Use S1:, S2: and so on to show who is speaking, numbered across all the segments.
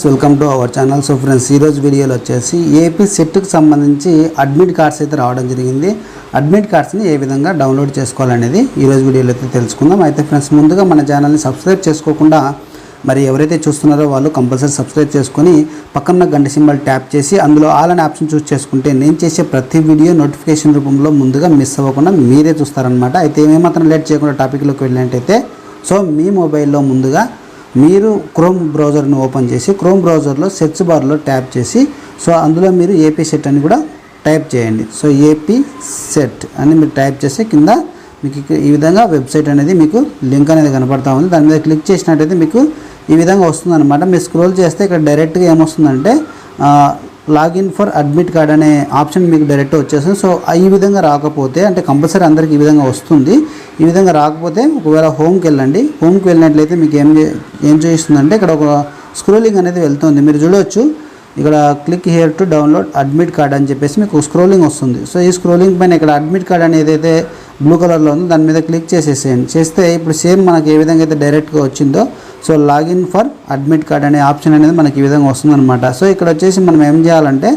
S1: Welcome to our channel so friends ఈరోజు వీడియోలో వచ్చేసి ఏపీ సెట్కి సంబంధించి అడ్మిట్ కార్డ్స్ అయితే రావడం జరిగింది. అడ్మిట్ కార్డ్స్ని ఏ విధంగా డౌన్లోడ్ చేసుకోవాలనేది ఈరోజు వీడియోలో అయితే తెలుసుకుందాం. అయితే ఫ్రెండ్స్ ముందుగా మన ఛానల్ని సబ్స్క్రైబ్ చేసుకోకుండా మరి ఎవరైతే చూస్తున్నారో వాళ్ళు కంపల్సరీ సబ్స్క్రైబ్ చేసుకొని పక్కన గంట సింబల్ ట్యాప్ చేసి అందులో ఆల్ అనే ఆప్షన్ చూస్ చేసుకుంటే నేను చేసే ప్రతి వీడియో నోటిఫికేషన్ రూపంలో ముందుగా మిస్ అవ్వకుండా మీరే చూస్తారనమాట అయితే ఏమాత్రం లేట్ చేయకుండా టాపిక్లోకి వెళ్ళినట్టయితే సో మీ మొబైల్లో ముందుగా మీరు క్రోమ్ బ్రౌజర్ని ఓపెన్ చేసి క్రోమ్ బ్రౌజర్లో సెర్చ్ బార్లో ట్యాప్ చేసి సో అందులో మీరు ఏపీ సెట్ అని కూడా టైప్ చేయండి. సో ఏపీ సెట్ అని మీరు టైప్ చేస్తే కింద మీకు ఈ విధంగా వెబ్సైట్ అనేది మీకు లింక్ అనేది కనపడతా ఉంది. దాని మీద క్లిక్ చేసినట్టయితే మీకు ఈ విధంగా వస్తుంది అనమాట మీరు స్క్రోల్ చేస్తే ఇక్కడ డైరెక్ట్గా ఏమొస్తుందంటే లాగిన్ ఫర్ అడ్మిట్ కార్డ్ అనే ఆప్షన్ మీకు డైరెక్ట్ వచ్చేస్తుంది. సో ఈ విధంగా రాకపోతే అంటే కంపల్సరీ అందరికి ఈ విధంగా వస్తుంది. ఈ విధంగా రాకపోతే ఒకవేళ హోమ్కి వెళ్ళండి. హోమ్కి వెళ్ళినట్లయితే మీకు ఏం ఏం చేస్తుందంటే ఇక్కడ ఒక స్క్రోలింగ్ అనేది వెళ్తుంది. మీరు చూడవచ్చు ఇక్కడ click here to download admit card అని చెప్పేసి మీకు స్క్రోలింగ్ వస్తుంది. సో ఈ స్క్రోలింగ్ పైన ఇక్కడ అడ్మిట్ కార్డ్ అనేది ఏదైతే బ్లూ కలర్లో ఉందో దాని మీద క్లిక్ చేసేసేయండి. చేస్తే ఇప్పుడు సేమ్ మనకి ఏ విధంగా అయితే డైరెక్ట్గా వచ్చిందో so login for admit card అనే ఆప్షన్ అనేది మనకి ఈ విధంగా వస్తుందన్నమాట. సో ఇక్కడ వచ్చేసి మనం ఏం చేయాలంటే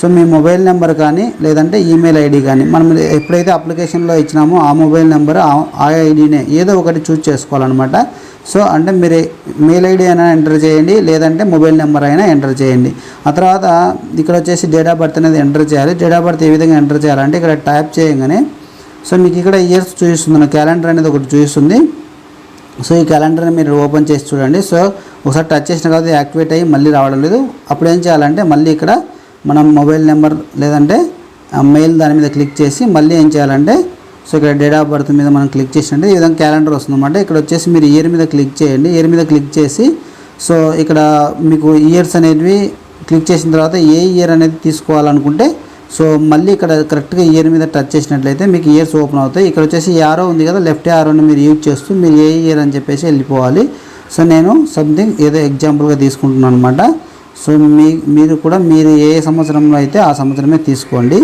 S1: సో మీ మొబైల్ నెంబర్ కానీ లేదంటే ఈమెయిల్ ఐడి కానీ మనం ఎప్పుడైతే అప్లికేషన్లో ఇచ్చినామో ఆ మొబైల్ నెంబర్ ఆ ఐడినే ఏదో ఒకటి చూస్ చేసుకోవాలన్నమాట. సో అంటే మీరు మెయిల్ ఐడి అయినా ఎంటర్ చేయండి లేదంటే మొబైల్ నెంబర్ అయినా ఎంటర్ చేయండి. ఆ తర్వాత ఇక్కడ వచ్చేసి డేట్ ఆఫ్ బర్త్ అనేది ఎంటర్ చేయాలి. డేట్ ఆఫ్ బర్త్ ఏ విధంగా ఎంటర్ చేయాలంటే ఇక్కడ ట్యాప్ చేయగానే సో మీకు ఇక్కడ ఇయర్స్ చూపిస్తుంది క్యాలెండర్ అనేది ఒకటి చూపిస్తుంది. సో ఈ క్యాలెండర్ని మీరు ఓపెన్ చేసి చూడండి. సో ఒకసారి టచ్ చేసిన తర్వాత యాక్టివేట్ అయ్యి మళ్ళీ రావడం లేదు. అప్పుడు ఏం చేయాలంటే మళ్ళీ ఇక్కడ మనం మొబైల్ నెంబర్ లేదంటే మెయిల్ దాని మీద క్లిక్ చేసి మళ్ళీ ఏం చేయాలంటే సో ఇక్కడ డేట్ ఆఫ్ బర్త్ మీద మనం క్లిక్ చేసినట్టు ఈ విధంగా క్యాలెండర్ వస్తుందన్నమాట. ఇక్కడ వచ్చేసి మీరు ఇయర్ మీద క్లిక్ చేయండి. ఇయర్ మీద క్లిక్ చేసి సో ఇక్కడ మీకు ఇయర్స్ అనేవి క్లిక్ చేసిన తర్వాత ఏ ఇయర్ అనేది తీసుకోవాలనుకుంటే సో మళ్ళీ ఇక్కడ కరెక్ట్గా ఇయర్ మీద టచ్ చేసినట్లయితే మీకు ఇయర్స్ ఓపెన్ అవుతాయి. ఇక్కడ వచ్చేసి యారో ఉంది కదా లెఫ్ట్ యారోని మీరు యూజ్ చేస్తూ మీరు ఏ ఇయర్ అని చెప్పేసి వెళ్ళిపోవాలి. సో నేను సంథింగ్ ఏదో ఎగ్జాంపుల్గా తీసుకుంటున్నాను అనమాట సో మీ మీరు కూడా మీరు ఏ సంవత్సరంలో అయితే ఆ సంవత్సరమే తీసుకోండి.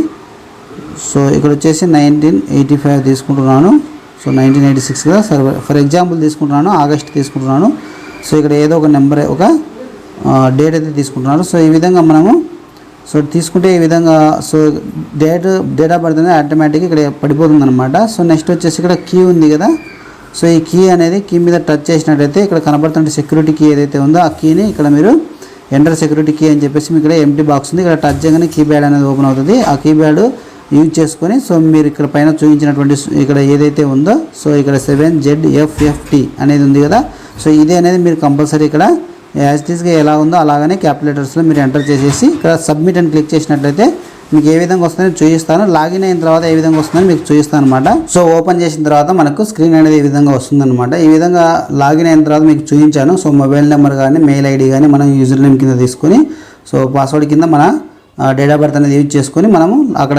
S1: సో ఇక్కడ వచ్చేసి నైన్టీన్ ఎయిటీ ఫైవ్ తీసుకుంటున్నాను. సో నైన్టీన్ ఎయిటీ సిక్స్గా కదా సరే ఫర్ ఎగ్జాంపుల్ తీసుకుంటున్నాను ఆగస్ట్ తీసుకుంటున్నాను. సో ఇక్కడ ఏదో ఒక నెంబర్ ఒక డేట్ అయితే తీసుకుంటున్నాను. సో ఈ విధంగా మనము సో తీసుకుంటే ఈ విధంగా so date date of birth అనేది ఆటోమేటిక్గా ఇక్కడ పడిపోతుంది అనమాట సో నెక్స్ట్ వచ్చేసి ఇక్కడ కీ ఉంది కదా. సో ఈ కీ అనేది కీ మీద టచ్ చేసినట్టయితే ఇక్కడ కనబడుతున్న సెక్యూరిటీ కీ ఏదైతే ఉందో ఆ కీని ఇక్కడ మీరు ఎంటర్ సెక్యూరిటీ కీ అని చెప్పేసి మీకు ఇక్కడ ఎంటీ బాక్స్ ఉంది. ఇక్కడ టచ్ చేయగానే కీప్యాడ్ అనేది ఓపెన్ అవుతుంది. ఆ కీప్యాడ్ యూజ్ చేసుకొని సో మీరు ఇక్కడ పైన చూపించినటువంటి ఇక్కడ ఏదైతే ఉందో సో ఇక్కడ సెవెన్ జెడ్ ఎఫ్ఎఫ్టీ అనేది ఉంది కదా. సో ఇదే అనేది మీరు కంపల్సరీ ఇక్కడ యాజ్ టీస్గా ఎలా ఉందో అలాగనే క్యాపిటేటర్స్లో మీరు ఎంటర్ చేసేసి ఇక్కడ సబ్మిట్ అని క్లిక్ చేసినట్లయితే మీకు ఏ విధంగా వస్తుందో చూపిస్తాను. లాగిన్ అయిన తర్వాత ఏ విధంగా వస్తుందని మీకు చూపిస్తాను అనమాట సో ఓపెన్ చేసిన తర్వాత మనకు స్క్రీన్ అనేది ఈ విధంగా వస్తుందన్నమాట. ఈ విధంగా లాగిన్ అయిన తర్వాత మీకు చూపించాను. సో మొబైల్ నెంబర్ కానీ మెయిల్ ఐడి కానీ మనం యూజర్ నేమ్ కింద తీసుకొని సో పాస్వర్డ్ కింద మన డేట్ ఆఫ్ బర్త్ అనేది యూజ్ చేసుకొని మనము అక్కడ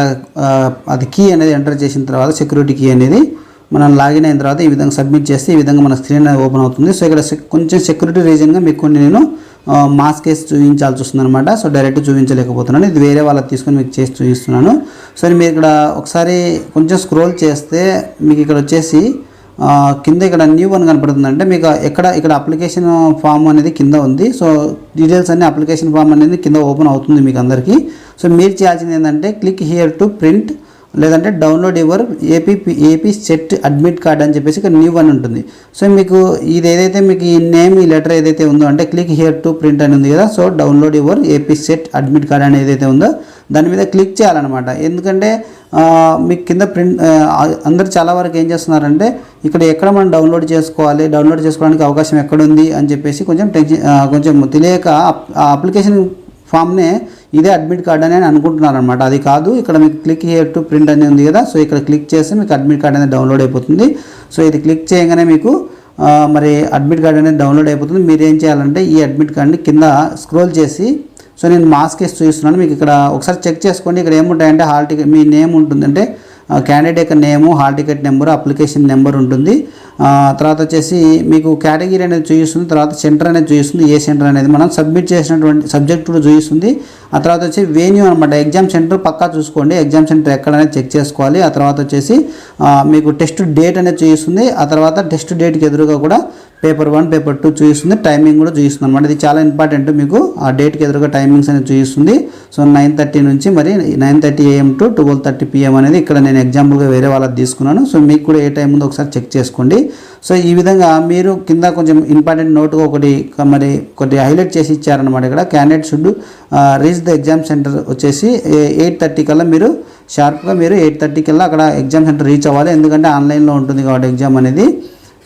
S1: అది కీ అనేది ఎంటర్ చేసిన తర్వాత సెక్యూరిటీ కీ అనేది మనం లాగిన్ అయిన తర్వాత ఈ విధంగా సబ్మిట్ చేస్తే ఈ విధంగా మన స్క్రీన్ ఓపెన్ అవుతుంది. సో ఇక్కడ కొంచెం సెక్యూరిటీ రీజన్గా మీకు కొన్ని నేను మాస్క్ వేసి చూపించాల్సి వస్తుంది అనమాట సో డైరెక్ట్ చూపించలేకపోతున్నాను. ఇది వేరే వాళ్ళకి తీసుకొని మీకు చేసి చూపిస్తున్నాను. సో మీరు ఇక్కడ ఒకసారి కొంచెం స్క్రోల్ చేస్తే మీకు ఇక్కడ వచ్చేసి కింద ఇక్కడ న్యూ వన్ కనపడుతుంది అంటే మీకు ఎక్కడ ఇక్కడ అప్లికేషన్ ఫామ్ అనేది కింద ఉంది. సో డీటెయిల్స్ అన్ని అప్లికేషన్ ఫామ్ అనేది కింద ఓపెన్ అవుతుంది మీకు అందరికీ. సో మీరు చేయాల్సింది ఏంటంటే క్లిక్ హియర్ టు ప్రింట్ లేదంటే download your AP AP SET admit card అని చెప్పేసి ఇక్కడ న్యూ అని ఉంటుంది. సో మీకు ఇది ఏదైతే మీకు ఈ నేమ్ ఈ లెటర్ ఏదైతే ఉందో అంటే క్లిక్ హియర్ టు ప్రింట్ అని ఉంది కదా so download your AP SET admit card అని ఏదైతే ఉందో దాని మీద క్లిక్ చేయాలన్నమాట. ఎందుకంటే మీకు కింద ప్రింట్ అందరు చాలా వరకు ఏం చేస్తున్నారంటే ఇక్కడ ఎక్కడ మనం డౌన్లోడ్ చేసుకోవాలి డౌన్లోడ్ చేసుకోవడానికి అవకాశం ఎక్కడుంది అని చెప్పేసి కొంచెం టెన్షన్ కొంచెం తెలియక ఆ అప్లికేషన్ ఫామ్నే ఇదే అడ్మిట్ కార్డ్ అని అనుకుంటున్నారు అనమాట అది కాదు ఇక్కడ మీకు క్లిక్ హియర్ టు ప్రింట్ అనేది ఉంది కదా సో ఇక్కడ క్లిక్ చేస్తే మీకు అడ్మిట్ కార్డ్ అనేది డౌన్లోడ్ అయిపోతుంది. సో ఇది క్లిక్ చేయగానే మీకు మరి అడ్మిట్ కార్డ్ అనేది డౌన్లోడ్ అయిపోతుంది. మీరు ఏం చేయాలంటే ఈ అడ్మిట్ కార్డ్ని కింద స్క్రోల్ చేసి సో నేను మాస్క్ వేసి చూస్తున్నాను మీకు ఇక్కడ ఒకసారి చెక్ చేసుకోండి. ఇక్కడ ఏముంటాయంటే హాల్ టికెట్ మీ నేమ్ ఉంటుందంటే క్యాండిడేట్ యొక్క name hall ticket number application number ఉంటుంది. తర్వాత వచ్చేసి మీకు కేటగిరీ అనేది చూపిస్తుంది తర్వాత సెంటర్ అనేది చూపిస్తుంది ఏ సెంటర్ అనేది. మనం సబ్మిట్ చేసినటువంటి సబ్జెక్ట్ కూడా చూపిస్తుంది. ఆ తర్వాత వచ్చి వేన్యూ అనమాట ఎగ్జామ్ సెంటర్ పక్కా చూసుకోండి. ఎగ్జామ్ సెంటర్ ఎక్కడనేది చెక్ చేసుకోవాలి. ఆ తర్వాత వచ్చేసి మీకు టెస్ట్ డేట్ అనేది చూపిస్తుంది. ఆ తర్వాత టెస్ట్ డేట్కి ఎదురుగా కూడా పేపర్ వన్ పేపర్ టూ చూపిస్తుంది. టైమింగ్ కూడా చూపిస్తుంది అనమాట ఇది చాలా ఇంపార్టెంట్ మీకు. ఆ డేట్కి ఎదురుగా టైమింగ్స్ అనేది చూపిస్తుంది. సో నైన్ థర్టీ నుంచి మరి nine thirty AM to twelve thirty PM అనేది ఇక్కడ నేను నేను ఎగ్జాంపుల్గా వేరే వాళ్ళది తీసుకున్నాను. సో మీకు కూడా ఏ టైం ఉందో ఒకసారి చెక్ చేసుకోండి. సో ఈ విధంగా మీరు కింద కొంచెం ఇంపార్టెంట్ నోట్గా ఒకటి మరి ఒకటి హైలైట్ చేసి ఇచ్చారనమాట ఇక్కడ. Candidate should reach the exam centre వచ్చేసి ఎయిట్ థర్టీ కల్లా మీరు షార్ప్గా మీరు ఎయిట్ థర్టీ కల్లా అక్కడ ఎగ్జామ్ సెంటర్ రీచ్ అవ్వాలి. ఎందుకంటే ఆన్లైన్లో ఉంటుంది కాబట్టి ఎగ్జామ్ అనేది.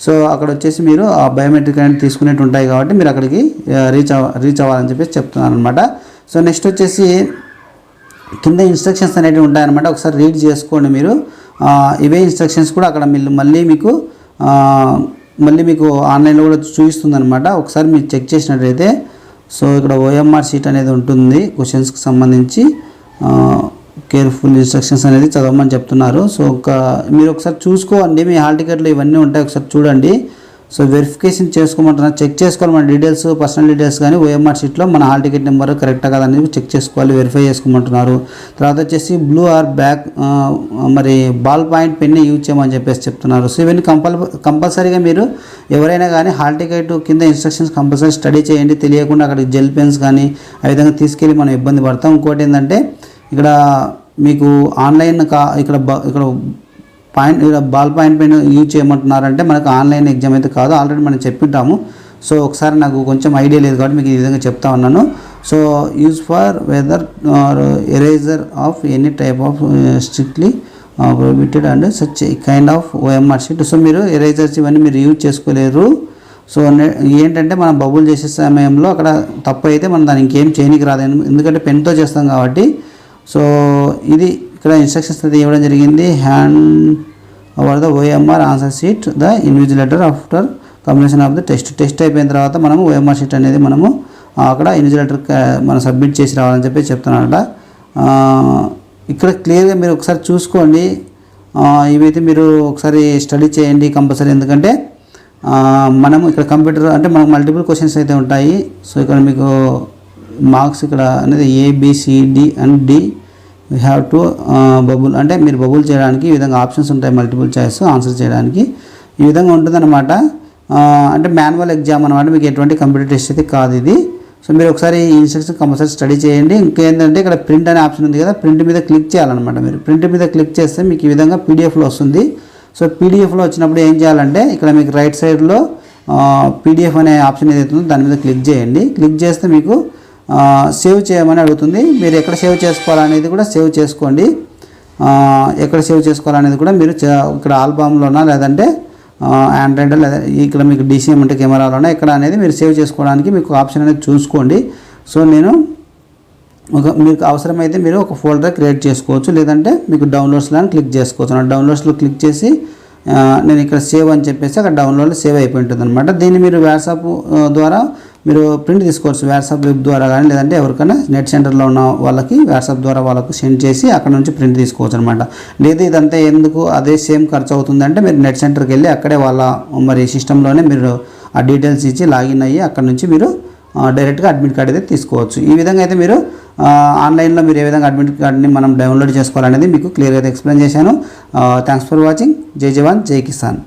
S1: సో అక్కడ వచ్చేసి మీరు ఆ బయోమెట్రిక్ అనేది తీసుకునేట్టు ఉంటాయి కాబట్టి మీరు అక్కడికి రీచ్ అవ రీచ్ అవ్వాలని చెప్పేసి చెప్తున్నాను అనమాట సో నెక్స్ట్ వచ్చేసి కింద ఇన్స్ట్రక్షన్స్ అనేవి ఉంటాయన్నమాట. ఒకసారి రీడ్ చేసుకోండి మీరు. ఇవే ఇన్స్ట్రక్షన్స్ కూడా అక్కడ మీరు మళ్ళీ మీకు మళ్ళీ మీకు ఆన్లైన్లో కూడా చూపిస్తుంది అనమాట ఒకసారి మీరు చెక్ చేసినట్లయితే సో ఇక్కడ ఓఎంఆర్ షీట్ అనేది ఉంటుంది క్వశ్చన్స్కి సంబంధించి. కేర్ఫుల్ ఇన్స్ట్రక్షన్స్ అనేది చదవమని చెప్తున్నారు. సో ఒక మీరు ఒకసారి చూసుకోండి. మీ హాల్ టికెట్లు ఇవన్నీ ఉంటాయి. ఒకసారి చూడండి. సో వెరిఫికేషన్ చేసుకోమంటున్నారు చెక్ చేసుకోవాలి. మన డీటెయిల్స్ పర్సనల్ డీటెయిల్స్ కానీ ఓఎంఆర్ షీట్లో మన హాల్ టికెట్ నెంబర్ కరెక్టా కదా అనేది చెక్ చేసుకోవాలి వెరిఫై చేసుకోమంటున్నారు. తర్వాత వచ్చేసి బ్లూ ఆర్ బ్యాక్ మరి బాల్ పాయింట్ పెన్నే యూజ్ చేయమని చెప్పేసి చెప్తున్నారు. సో ఇవన్నీ కంపల్ కంపల్సరీగా మీరు ఎవరైనా కానీ హాల్ టికెట్ కింద ఇన్స్ట్రక్షన్స్ కంపల్సరీ స్టడీ చేయండి. తెలియకుండా అక్కడ జెల్ పెన్స్ కానీ ఆ విధంగా తీసుకెళ్ళి మనం ఇబ్బంది పడతాం. ఇంకోటి ఏంటంటే ఇక్కడ మీకు ఆన్లైన్ కా ఇక్కడ ఇక్కడ పాయింట్ బాల్ పాయింట్ పైన యూజ్ చేయమంటున్నారంటే మనకు ఆన్లైన్ ఎగ్జామ్ అయితే కాదు. ఆల్రెడీ మనం చెప్పింటాము సో ఒకసారి నాకు కొంచెం ఐడియా లేదు కాబట్టి మీకు ఈ విధంగా చెప్తా ఉన్నాను. So use for whether eraser of any type of strictly prohibited and such kind of OMR sheet. So మీరు ఎరేజర్స్ ఇవన్నీ మీరు యూజ్ చేసుకోలేరు. సో ఏంటంటే మనం బబుల్ చేసే సమయంలో అక్కడ తప్పు అయితే మనం దానికి ఇంకేం చేయనికి రాదు. ఎందుకంటే పెన్తో చేస్తాం కాబట్టి. సో ఇది ఇక్కడ ఇన్స్ట్రక్షన్స్ అయితే ఇవ్వడం జరిగింది. Hand over the OMR answer sheet the invigilator after completion of the test test అయిపోయిన తర్వాత మనము ఓఎంఆర్ షీట్ అనేది మనము అక్కడ ఇన్విజిలేటర్ మనం సబ్మిట్ చేసి రావాలని చెప్పి చెప్తున్నారట. ఇక్కడ క్లియర్గా మీరు ఒకసారి చూసుకోండి. ఇవైతే మీరు ఒకసారి స్టడీ చేయండి కంపల్సరీ ఎందుకంటే మనము ఇక్కడ కంప్యూటర్ అంటే మనకు మల్టిపుల్ క్వశ్చన్స్ అయితే ఉంటాయి. సో ఇక్కడ మీకు మార్క్స్ ఇక్కడ అనేది A B C D and D we have to bubble అంటే మీరు బబుల్ చేయడానికి ఈ విధంగా ఆప్షన్స్ ఉంటాయి మల్టిపుల్ చాయిస్ ఆన్సర్ చేయడానికి. ఈ విధంగా ఉంటుందన్నమాట. అంటే మాన్యువల్ ఎగ్జామ్ అనమాట మీకు ఎటువంటి కంప్యూటర్ టెస్ట్ అయితే కాదు ఇది. సో మీరు ఒకసారి ఈ ఇన్స్ట్రక్షన్ కంపల్సరీ స్టడీ చేయండి. ఇంకేంటంటే ఇక్కడ ప్రింట్ అనే ఆప్షన్ ఉంది కదా ప్రింట్ మీద క్లిక్ చేయాలన్నమాట మీరు. ప్రింట్ మీద క్లిక్ చేస్తే మీకు ఈ విధంగా పీడిఎఫ్లో వస్తుంది. సో పీడిఎఫ్లో వచ్చినప్పుడు ఏం చేయాలంటే ఇక్కడ మీకు రైట్ సైడ్లో పీడిఎఫ్ అనే ఆప్షన్ ఏదైతే ఉందో దాని మీద క్లిక్ చేయండి. క్లిక్ చేస్తే మీకు సేవ్ చేయమని అడుగుతుంది. మీరు ఎక్కడ సేవ్ చేసుకోవాలనేది కూడా సేవ్ చేసుకోండి. ఎక్కడ సేవ్ చేసుకోవాలనేది కూడా మీరు ఇక్కడ ఆల్బమ్లోనా లేదంటే ఆండ్రాయిడ్ లేదా ఇక్కడ మీకు డీసీఎం అంటే కెమెరాలోనా ఎక్కడ అనేది మీరు సేవ్ చేసుకోవడానికి మీకు ఆప్షన్ అనేది చూసుకోండి. సో నేను ఒక మీకు అవసరమైతే మీరు ఒక ఫోల్డర్ క్రియేట్ చేసుకోవచ్చు. లేదంటే మీకు డౌన్లోడ్స్లో క్లిక్ చేసుకోవచ్చు. నా డౌన్లోడ్స్లో క్లిక్ చేసి నేను ఇక్కడ సేవ్ అని చెప్పేసి అక్కడ డౌన్లోడ్లో సేవ్ అయిపోయి ఉంటుంది అనమాట దీన్ని మీరు వాట్సాప్ ద్వారా మీరు ప్రింట్ తీసుకోవచ్చు. వాట్సాప్ వెబ్ ద్వారా కానీ లేదంటే ఎవరికైనా నెట్ సెంటర్లో ఉన్న వాళ్ళకి వాట్సాప్ ద్వారా వాళ్ళకు సెండ్ చేసి అక్కడ నుంచి ప్రింట్ తీసుకోవచ్చు అనమాట లేదు ఇదంతా ఎందుకు అదే సేమ్ ఖర్చు అవుతుంది అంటే మీరు నెట్ సెంటర్కి వెళ్ళి అక్కడే వాళ్ళ మరి సిస్టంలోనే మీరు ఆ డీటెయిల్స్ ఇచ్చి లాగిన్ అయ్యి అక్కడ నుంచి మీరు డైరెక్ట్గా అడ్మిట్ కార్డ్ అయితే తీసుకోవచ్చు. ఈ విధంగా అయితే మీరు ఆన్లైన్లో మీరు ఏ విధంగా అడ్మిట్ కార్డ్ని మనం డౌన్లోడ్ చేసుకోవాలనేది మీకు క్లియర్గా ఎక్స్ప్లెయిన్ చేశాను. Thanks for watching. జై జవాన్ జై కిసాన్.